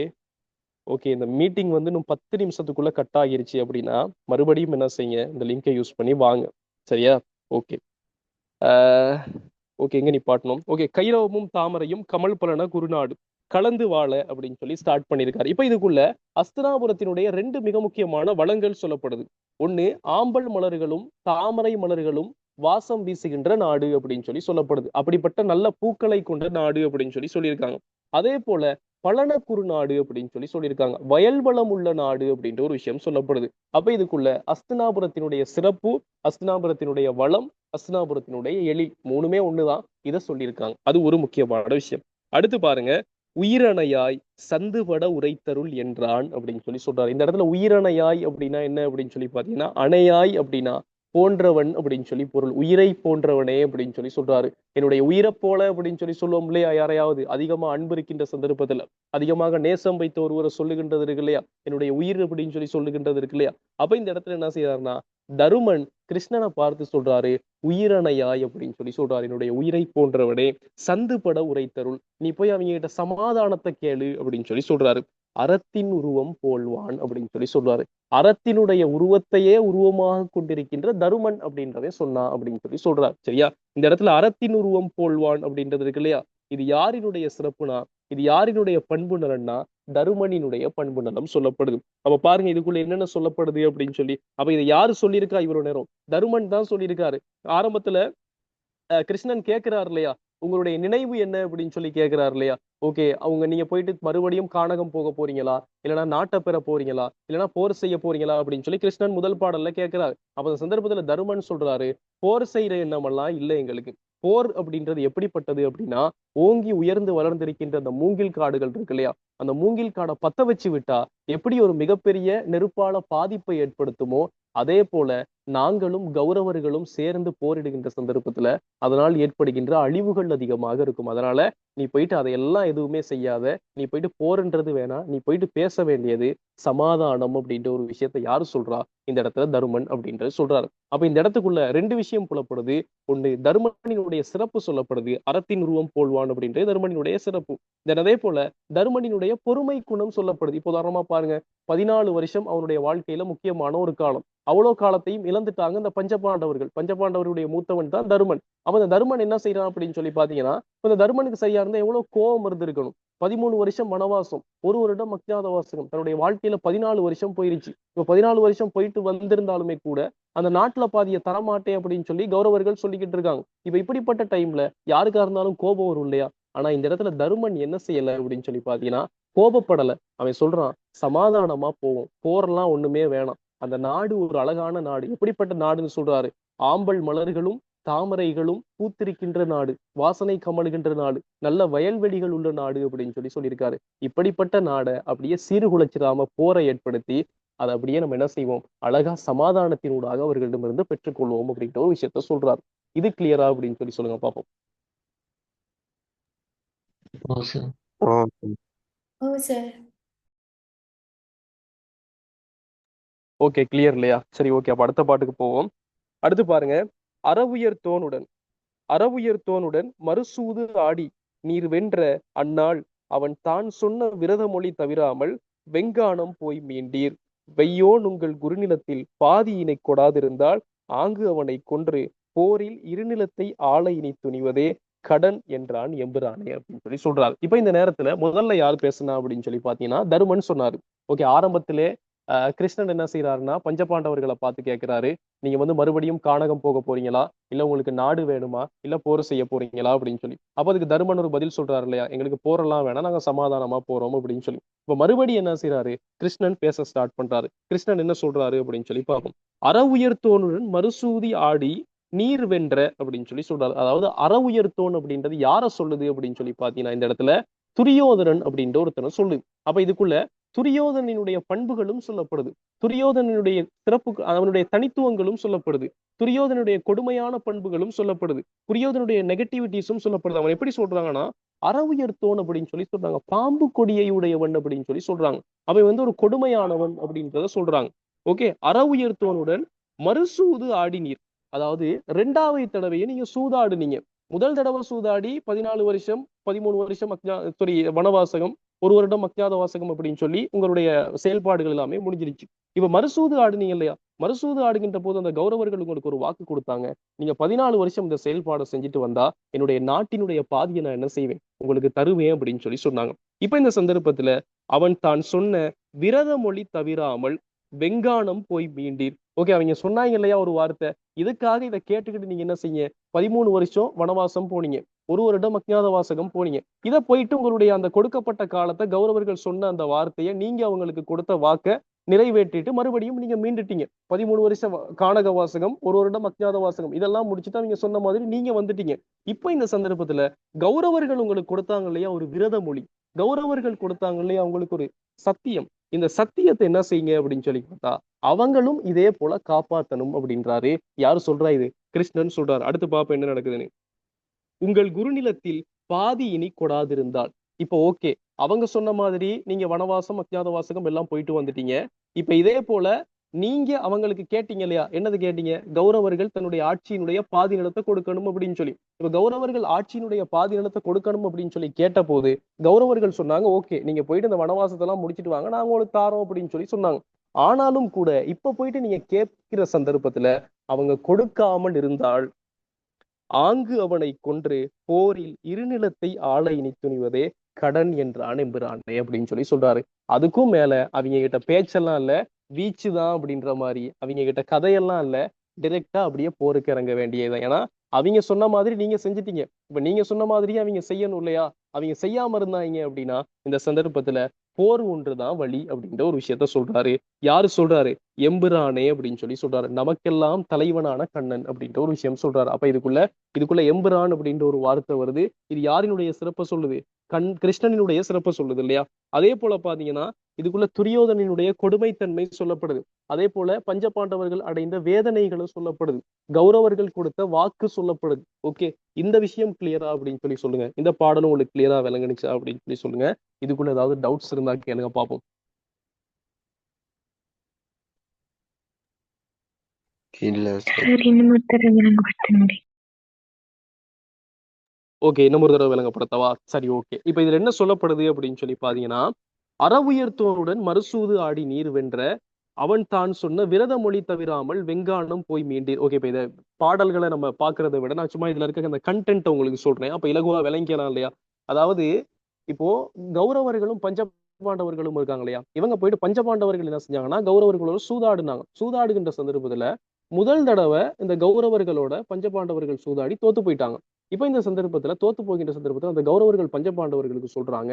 ஓகே இந்த மீட்டிங் வந்து இன்னும் பத்து நிமிஷத்துக்குள்ள கட் ஆகிருச்சு அப்படின்னா மறுபடியும் என்ன செய்யுங்க? இந்த லிங்கை யூஸ் பண்ணி வாங்க. சரியா? ஓகே ஓகே எங்க நிப்பாட்டணும்? ஓகே கைரவமும் தாமரையும் கமல் பலன குருநாடு. கலந்து வாழ அப்படின்னு சொல்லி ஸ்டார்ட் பண்ணியிருக்காரு. இப்போ இதுக்குள்ள அஸ்தனாபுரத்தினுடைய ரெண்டு மிக முக்கியமான வளங்கள் சொல்லப்படுது. ஒன்று ஆம்பல் மலர்களும் தாமரை மலர்களும் வாசம் வீசுகின்ற நாடு அப்படின்னு சொல்லி சொல்லப்படுது. அப்படிப்பட்ட நல்ல பூக்களை கொண்ட நாடு அப்படின்னு சொல்லி சொல்லியிருக்காங்க. அதே போல பழனக்குறு நாடு அப்படின்னு சொல்லி சொல்லியிருக்காங்க. வயல் வளம் உள்ள நாடு அப்படின்ற ஒரு விஷயம் சொல்லப்படுது. அப்ப இதுக்குள்ள அஸ்தினாபுரத்தினுடைய சிறப்பு அஸ்தினாபுரத்தினுடைய வளம் அஸ்தினாபுரத்தினுடைய எலி மூணுமே ஒண்ணுதான். இதை சொல்லியிருக்காங்க. அது ஒரு முக்கியமான விஷயம். அடுத்து பாருங்க உயிரணையாய் சந்துபட உரைத்தருள் என்றான் அப்படின்னு சொல்லி சொல்றாரு. இந்த இடத்துல உயிரணையாய் அப்படின்னா என்ன அப்படின்னு சொல்லி பாத்தீங்கன்னா அணையாய் அப்படின்னா போன்றவன் அப்படின்னு சொல்லி பொருள். உயிரை போன்றவனே அப்படின்னு சொல்லி சொல்றாரு. என்னுடைய உயிரை போல அப்படின்னு சொல்லி சொல்லுவோம் இல்லையா யாரையாவது? அதிகமா அன்பு இருக்கின்ற சந்தர்ப்பத்துல. அதிகமாக நேசம் வைத்த ஒருவரை சொல்லுகின்றது இருக்கு இல்லையா? என்னுடைய உயிர் அப்படின்னு சொல்லி சொல்லுகின்றது இருக்கு இல்லையா? அப்ப இந்த இடத்துல என்ன செய்யறாருன்னா தருமன் கிருஷ்ணனை பார்த்து சொல்றாரு உயிரணையாய் அப்படின்னு சொல்லி சொல்றாரு. என்னுடைய உயிரை போன்றவனே சந்துபட உரைத்தருள் நீ போய் அவங்க கிட்ட சமாதானத்தை கேளு அப்படின்னு சொல்லி சொல்றாரு. அறத்தின் உருவம் போல்வான் அப்படின்னு சொல்லி சொல்றாரு. அறத்தினுடைய உருவத்தையே உருவமாக கொண்டிருக்கின்ற தருமன் அப்படின்றதே சொன்னா அப்படின்னு சொல்லி சொல்றாரு. சரியா? இந்த இடத்துல அறத்தின் உருவம் போல்வான் அப்படின்றது இருக்கு இல்லையா? இது யாரினுடைய சிறப்புனா இது யாரினுடைய பண்பு நலன்னா தருமனினுடைய பண்பு நலம் சொல்லப்படுது. அப்ப பாருங்க இதுக்குள்ள என்னென்ன சொல்லப்படுது அப்படின்னு சொல்லி அப்ப இதை யாரு சொல்லியிருக்கா இவ்வளவு நேரம்? தருமன் தான் சொல்லியிருக்காரு. ஆரம்பத்துல அஹ், கிருஷ்ணன் கேட்கிறார் இல்லையா? உங்களுடைய நினைவு என்ன அப்படின்னு சொல்லி கேட்கிறாரு இல்லையா? ஓகே அவங்க நீங்க போயிட்டு மறுபடியும் கானகம் போக போறீங்களா? இல்லைன்னா நாட்டை பெற போறீங்களா? இல்லைன்னா போர் செய்ய போறீங்களா? அப்படின்னு சொல்லி கிருஷ்ணன் முதல் பாடல்ல கேட்கிறாரு. அப்ப அந்த சந்தர்ப்பத்துல தருமன் சொல்றாரு போர் செய்யற எண்ணமெல்லாம் இல்லை எங்களுக்கு. போர் அப்படின்றது எப்படிப்பட்டது அப்படின்னா ஓங்கி உயர்ந்து வளர்ந்திருக்கின்ற அந்த மூங்கில் காடுகள் இருக்கு இல்லையா? அந்த மூங்கில் காடை பத்த வச்சு விட்டா எப்படி ஒரு மிகப்பெரிய நெருப்பால பாதிப்பை ஏற்படுத்துமோ அதே போல நாங்களும் கௌரவர்களும் சேர்ந்து போரிடுகின்ற சந்தர்ப்பத்துல அதனால் ஏற்படுகின்ற அழிவுகள் அதிகமாக இருக்கும். அதனால நீ போயிட்டு அதையெல்லாம் எதுவுமே செய்யாத. நீ போயிட்டு போறன்றது வேணாம். நீ போயிட்டு பேச வேண்டியது சமாதானம் அப்படின்ற ஒரு விஷயத்த யாரு சொல்றா? இந்த இடத்துல தருமன் அப்படின்றது சொல்றாரு. அப்ப இந்த இடத்துக்குள்ள ரெண்டு விஷயம் புலப்படுது. ஒண்ணு தருமனினுடைய சிறப்பு சொல்லப்படுது. அறத்தின் உருவம் போல்வான் அப்படின்றது தருமனினுடைய சிறப்பு. தென் அதே போல தருமனினுடைய பொறுமை குணம் சொல்லப்படுது. இப்போ உதாரணமா பாருங்க பதினாலு வருஷம் அவனுடைய வாழ்க்கையில முக்கியமான ஒரு காலம். அவ்வளவு காலத்தையும் இழந்துட்டாங்க இந்த பஞ்சபாண்டவர்கள். பஞ்சபாண்டவருடைய மூத்தவன் தான் தருமன். அவன் தருமன் என்ன செய்யறான் அப்படின்னு சொல்லி பாத்தீங்கன்னா இந்த தருமனுக்கு சரியான இருந்தா எவ்வளவு கோபம் இருந்திருக்கணும் பதிமூணு வருஷம் வனவாசம் ஒரு வருடம் அஜ்ஞாதவாசகம் தன்னுடைய வாழ்க்கையில பதினாலு வருஷம் போயிருச்சு. இப்ப பதினாலு வருஷம் போயிட்டு வந்திருந்தாலுமே கூட அந்த நாட்டுல பாதிய தரமாட்டேன் அப்படின்னு சொல்லி கௌரவர்கள் சொல்லிக்கிட்டு இருக்காங்க. இப்ப இப்படிப்பட்ட டைம்ல யாருக்கா இருந்தாலும் கோபம் வரும் இல்லையா? ஆனா இந்த இடத்துல தருமன் என்ன செய்யல அப்படின்னு சொல்லி பாத்தீங்கன்னா கோபப்படல. அவன் சொல்றான் சமாதானமா போவோம். போரெல்லாம் ஒண்ணுமே வேணாம். அந்த நாடு ஒரு அழகான நாடு. எப்படிப்பட்ட நாடுன்னு சொல்றாரு. ஆம்பல் மலர்களும் தாமரைகளும் பூத்திருக்கின்ற நாடு வாசனை கமழுகின்ற நாடு நல்ல வயல்வெளிகள் உள்ள நாடு அப்படின்னு சொல்லி சொல்லியிருக்காரு. இப்படிப்பட்ட நாடை அப்படியே சீர்குலைச்சிடாம போரை ஏற்படுத்தி அதை அப்படியே நம்ம என்ன செய்வோம்? அழகா சமாதானத்தினூடாக அவர்களிடமிருந்து பெற்றுக்கொள்வோம் அப்படின்ற ஒரு விஷயத்த சொல்றாரு. இது கிளியரா அப்படின்னு சொல்லி சொல்லுங்க பாப்போம். ஓகே கிளியர் இல்லையா? சரி ஓகே அப்ப அடுத்த பாட்டுக்கு போவோம். அடுத்து பாருங்க. அறவுயர் தோனுடன் அறவுயர் தோனுடன் மறுசூது ஆடி நீர் வென்ற அந்நாள். அவன் தான் சொன்ன விரத மொழி தவிராமல் வெங்கானம் போய் மீண்டீர். வெய்யோன் உங்கள் குருநிலத்தில் பாதியினை கொடாதிருந்தால் ஆங்கு அவனை கொன்று போரில் இருநிலத்தை ஆளை இனி துணிவதே கடன் என்றான் எம்புரானே அப்படின்னு சொல்லி சொல்றாரு. இப்ப இந்த நேரத்துல முதல்ல யார் பேசுனா அப்படின்னு சொல்லி பாத்தீங்கன்னா தருமன் சொன்னாரு. ஓகே ஆரம்பத்திலே கிருஷ்ணன் என்ன செய்யறாருன்னா பஞ்சபாண்டவர்களை பார்த்து கேட்கிறாரு நீங்க வந்து மறுபடியும் கானகம் போக போறீங்களா? இல்ல உங்களுக்கு நாடு வேணுமா? இல்ல போர் செய்ய போறீங்களா? அப்படின்னு சொல்லி. அப்ப அதுக்கு தருமன் ஒரு பதில் சொல்றாரு இல்லையா? எங்களுக்கு போரெல்லாம் வேணாம் நாங்க சமாதானமா போறோம் அப்படின்னு சொல்லி. இப்ப மறுபடியும் என்ன செய்யறாரு கிருஷ்ணன் பேச ஸ்டார்ட் பண்றாரு. கிருஷ்ணன் என்ன சொல்றாரு? அப்படின்னு சொல்லி பார்ப்போம். அற உயர்த்தோனுடன் மறுசூதி ஆடி நீர் வென்ற அப்படின்னு சொல்லி சொல்றாரு. அதாவது அற உயர்த்தோன் அப்படின்றது யார சொல்லுது? அப்படின்னு சொல்லி பாத்தீங்கன்னா இந்த இடத்துல துரியோதனன் அப்படின்ற ஒருத்தனை சொல்லுது. அப்ப இதுக்குள்ள துரியோதனனுடைய பண்புகளும் சொல்லப்படுது. துரியோதனனுடைய சிறப்பு அவனுடைய தனித்துவங்களும் சொல்லப்படுது. துரியோதனுடைய கொடுமையான பண்புகளும் சொல்லப்படுது. துரியோதனுடைய நெகட்டிவிட்டிஸும் சொல்லப்படுது. அவன் எப்படி சொல்றாங்கன்னா அறவுயர்த்தோன் அப்படின்னு சொல்லி சொல்றாங்க. பாம்பு கொடியை உடையவன் அப்படின்னு சொல்லி சொல்றாங்க. அவன் வந்து ஒரு கொடுமையானவன் அப்படின்றத சொல்றாங்க. ஓகே அறவுயர்த்தோனுடன் மறுசூது ஆடினீர். அதாவது ரெண்டாவது தடவையை நீங்க சூதாடுனீங்க. முதல் தடவை சூதாடி பதினாலு வருஷம் பதிமூணு வருஷம் சாரி வனவாசகம் ஒரு வருடம் அக்ஞாத வாசகம் அப்படின்னு சொல்லி உங்களுடைய செயல்பாடுகள் எல்லாமே முடிஞ்சிருச்சு. இப்ப மறுசூது ஆடுனீங்க இல்லையா? மறுசூது ஆடுகின்ற போது அந்த கௌரவர்கள் உங்களுக்கு ஒரு வாக்கு கொடுத்தாங்க. நீங்க பதினாலு வருஷம் இந்த செயல்பாடை செஞ்சுட்டு வந்தா என்னுடைய நாட்டினுடைய பாதியை நான் என்ன செய்வேன்? உங்களுக்கு தருவேன் அப்படின்னு சொல்லி சொன்னாங்க. இப்ப இந்த சந்தர்ப்பத்துல அவன் தான் சொன்ன விரத மொழி தவிராமல் வெங்கானம் போய் மீண்டீர். ஓகே அவங்க சொன்னாங்க இல்லையா ஒரு வார்த்தை? இதுக்காக இதை கேட்டுக்கிட்டு நீங்க என்ன செய்ய? பதிமூணு வருஷம் வனவாசம் போனீங்க. ஒரு வருடம் அஜ்ஞாத வாசகம் போனீங்க. இதை போயிட்டு உங்களுடைய அந்த கொடுக்கப்பட்ட காலத்தை கௌரவர்கள் சொன்ன அந்த வார்த்தையை நீங்க அவங்களுக்கு கொடுத்த வாக்க நிறைவேற்றிட்டு மறுபடியும் நீங்க மீண்டுட்டீங்க. பதிமூணு வருஷம் கானக வாசகம் ஒரு வருடம் அஜ்ஞாத வாசகம் இதெல்லாம் முடிச்சுட்டு அவங்க சொன்ன மாதிரி நீங்க வந்துட்டீங்க. இப்ப இந்த சந்தர்ப்பத்துல கௌரவர்கள் உங்களுக்கு கொடுத்தாங்க இல்லையா? ஒரு விரத மொழி. கௌரவர்கள் கொடுத்தாங்க இல்லையா? அவங்களுக்கு ஒரு சத்தியம். இந்த சத்தியத்தை என்ன செய்யுங்க அப்படின்னு சொல்லி பார்த்தா அவங்களும் இதே போல காப்பாத்தணும் அப்படின்றாரு. யாரு சொல்றா இது? கிருஷ்ணன் சொல்றாரு. அடுத்து பாப்ப என்ன நடக்குதுன்னு. உங்கள் குருநிலத்தில் பாதி இனி கொடாதிருந்தால். இப்போ ஓகே அவங்க சொன்ன மாதிரி நீங்க வனவாசம் அஜ்ஞாதவாசகம் எல்லாம் போயிட்டு வந்துட்டீங்க. இப்ப இதே போல நீங்க அவங்களுக்கு கேட்டீங்க இல்லையா? என்னது கேட்டீங்க? கௌரவர்கள் தன்னுடைய ஆட்சியினுடைய பாதி நிலத்தை கொடுக்கணும் அப்படின்னு சொல்லி. இப்ப கௌரவர்கள் ஆட்சியினுடைய பாதி நிலத்தை கொடுக்கணும் அப்படின்னு சொல்லி கேட்ட போது கௌரவர்கள் சொன்னாங்க ஓகே நீங்க போயிட்டு இந்த வனவாசத்தெல்லாம் முடிச்சிட்டு வாங்க நாங்க உங்களுக்கு தாரோம் அப்படின்னு சொல்லி சொன்னாங்க. ஆனாலும் கூட இப்ப போயிட்டு நீங்க கேட்கிற சந்தர்ப்பத்துல அவங்க கொடுக்காமல் இருந்தால் ஆங்கு அவனை கொன்று போரில் இருநிலத்தை ஆளை இனி துணிவதே கடன் என்றான் எம்பிரானே அப்படின்னு சொல்லி சொல்றாரு. அதுக்கும் மேல அவங்க கிட்ட பேச்செல்லாம் இல்ல வீச்சு தான் அப்படின்ற மாதிரி. அவங்க கிட்ட கதையெல்லாம் இல்ல டிரெக்டா அப்படியே போருக்கு இறங்க வேண்டியதுதான். ஏன்னா அவங்க சொன்ன மாதிரி நீங்க செஞ்சிட்டீங்க. இப்ப நீங்க சொன்ன மாதிரியே அவங்க செய்யணும் இல்லையா? அவங்க செய்யாம இருந்தாங்க அப்படின்னா இந்த சந்தர்ப்பத்துல போர் ஒன்றுதான் வழி அப்படின்ற ஒரு விஷயத்த சொல்றாரு. யாரு சொல்றாரு? எம்பிரானே அப்படின்னு சொல்லி சொல்றாரு. நமக்கெல்லாம் தலைவனான கண்ணன் அப்படின்ற ஒரு விஷயம் சொல்றாரு. அப்ப இதுக்குள்ள இதுக்குள்ள எம்பிரான் அப்படின்ற ஒரு வார்த்தை வருது. இது யாரினுடைய சிறப்பை சொல்லுது? கண் கிருஷ்ணனினுடைய சிறப்பை சொல்லுது இல்லையா? அதே போல பாத்தீங்கன்னா இதுக்குள்ள துரியோதனினுடைய கொடுமைத்தன்மை சொல்லப்படுது. அதே போல பஞ்சபாண்டவர்கள் அடைந்த வேதனைகளும் சொல்லப்படுது. கௌரவர்கள் கொடுத்த வாக்கு சொல்லப்படுது. ஓகே? இந்த விஷயம் கிளியரா அப்படின்னு சொல்லி சொல்லுங்க. இந்த பாடலும் உங்களுக்கு கிளியரா விளங்குனுச்சா அப்படின்னு சொல்லி சொல்லுங்க. இதுக்குள்ள ஏதாவது டவுட்ஸ் இருந்தா கேளுங்க பார்ப்போம் இல்ல ஓகே இன்னும் ஒரு தடவை விளங்கப்படுத்தவா சரி ஓகே. இப்போ இதுல என்ன சொல்லப்படுது அப்படின்னு சொல்லி பாத்தீங்கன்னா அறவுயர்த்தோருடன் மறுசூது ஆடி நீர் வென்ற அவன் தான் சொன்ன விரத மொழி தவிராமல் வெங்கானம் போய் மீண்டீர். ஓகே இப்போ இதை பாடல்களை நம்ம பாக்குறதை விட நான் சும்மா இதுல இருக்க அந்த கண்டென்ட் உங்களுக்கு சொல்றேன். அப்ப இலகுவா விளங்கிக்கலாம் இல்லையா? அதாவது இப்போ கௌரவர்களும் பஞ்ச பாண்டவர்களும் இருக்காங்க இல்லையா? இவங்க போயிட்டு பஞ்சபாண்டவர்கள் என்ன செஞ்சாங்கன்னா கௌரவர்களோட சூதாடுனாங்க. சூதாடுகின்ற சந்தர்ப்பத்துல முதல் தடவை இந்த கௌரவர்களோட பஞ்சபாண்டவர்கள் சூதாடி தோத்து போயிட்டாங்க. இப்ப இந்த சந்தர்ப்பத்துல தோத்து போகின்ற சந்தர்ப்பத்துல அந்த கௌரவர்கள் பஞ்சபாண்டவர்களுக்கு சொல்றாங்க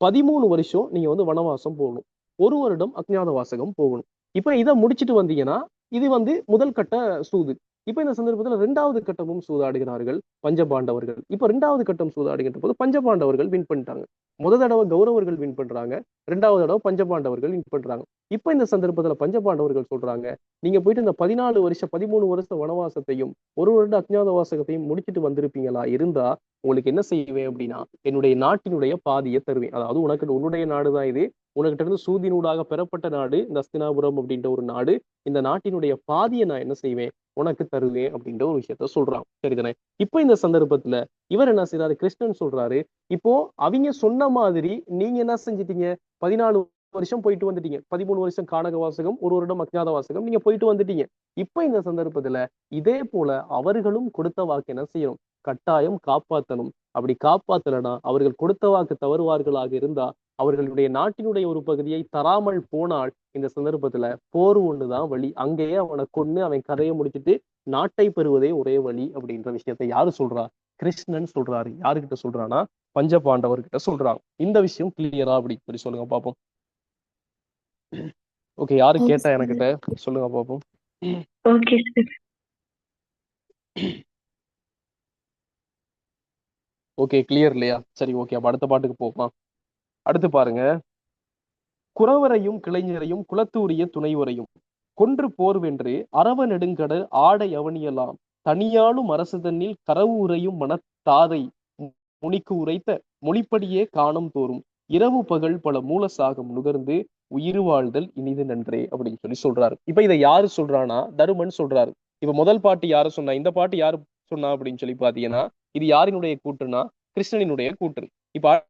பதிமூணு வருஷம் நீங்க வந்து வனவாசம் போகணும். ஒரு வருடம் அஜ்ஞாத வாசகம் போகணும். இப்ப இதை முடிச்சிட்டு வந்தீங்கன்னா இது வந்து முதல் கட்ட சூது. இப்ப இந்த சந்தர்ப்பத்துல ரெண்டாவது கட்டமும் சூதாடுகிறார்கள் பஞ்சபாண்டவர்கள். இப்ப ரெண்டாவது கட்டம் சூதாடுகின்ற போது பஞ்சபாண்டவர்கள் வின் பண்ணிட்டாங்க. முத தடவை கௌரவர்கள் வின் பண்றாங்க. ரெண்டாவது தடவை பஞ்சபாண்டவர்கள் வின் பண்றாங்க. இப்ப இந்த சந்தர்ப்பத்துல பஞ்சபாண்டவர்கள் சொல்றாங்க நீங்க போயிட்டு இந்த பதினாலு வருஷம் பதிமூணு வருஷ வனவாசத்தையும் ஒரு வருட அஜ்ஞாத வாசகத்தையும் முடிச்சுட்டு வந்திருப்பீங்களா? இருந்தா உங்களுக்கு என்ன செய்வேன் அப்படின்னா என்னுடைய நாட்டினுடைய பாதியை தருவேன். அதாவது உனக்கு உன்னுடைய நாடுதான் இது உனக்கிட்ட இருந்து சூதினூடாக பெறப்பட்ட நாடு இந்த அஸ்தினாபுரம் அப்படின்ற ஒரு நாடு இந்த நாட்டினுடைய பாதியை நான் என்ன செய்வேன்? உனக்கு தருவேன் அப்படின்ற ஒரு விஷயத்த சொல்றான். சரிதானே? இப்போ இந்த சந்தர்ப்பத்துல இவர் என்ன செய்யறாரு கிருஷ்ணன் சொல்றாரு இப்போ அவங்க சொன்ன மாதிரி நீங்க என்ன செஞ்சிட்டீங்க? பதினாலு வருஷம் போயிட்டு வந்துட்டீங்க. பதிமூணு வருஷம் கானக வாசகம் ஒரு வருடம் அஜ்ஞாத வாசகம் நீங்க போயிட்டு வந்துட்டீங்க. இப்ப இந்த சந்தர்ப்பத்துல இதே போல அவர்களும் கொடுத்த வாக்கு என்ன செய்யணும்? கட்டாயம் காப்பாத்தணும். அப்படி காப்பாத்தலனா அவர்கள் கொடுத்த வாக்கு தவறுவார்களாக இருந்தா அவர்களுடைய நாட்டினுடைய ஒரு பகுதியை தராமல் போனால் இந்த சந்தர்ப்பத்துல போர் ஒண்ணுதான் வழி. அங்கேயே அவனை கொன்னு அவன் கதையை முடிச்சிட்டு நாட்டை பெறுவதே ஒரே வழி அப்படின்ற விஷயத்தை யாரு சொல்றா? கிருஷ்ணன் சொல்றாரு. யாருகிட்ட சொல்றானா பஞ்ச பாண்டவர்கிட்ட சொல்றாங்க. இந்த விஷயம் கிளியரா அப்படி. சொல்லி சொல்லுங்க பாப்போம் ஓகே யாரு கேட்டா. எனக்கிட்ட? சொல்லுங்க பாப்போம். ஓகே சார் ஓகே கிளியர் இல்லையா? சரி ஓகே அப்ப அடுத்த பாட்டுக்கு போமா அடுத்து பாருங்க. குறவரையும் கிளைஞரையும் குலத்தூரிய துணைவரையும் கொன்று போர் வென்று அரவ நெடுங்கடல் ஆடை அவனியலாம். தனியாளும் அரசு தன்னில் கரவு உரையும் மனத்தாதை முனிக்கு உரைத்த மொழிப்படியே காணும் தோறும் இரவு பகல் பல மூலசாகம் நுகர்ந்து உயிர் வாழ்தல் இனிது நன்றே அப்படின்னு சொல்லி சொல்றாரு. இப்ப இதை யாரு சொல்றானா தருமன் சொல்றாரு. இப்ப முதல் பாட்டு யாரு சொன்னா இந்த பாட்டு யாரு சொன்னா அப்படின்னு சொல்லி பாத்தீங்கன்னா இது யாரினுடைய கூற்றுனா கிருஷ்ணனினுடைய கூற்று. இப்ப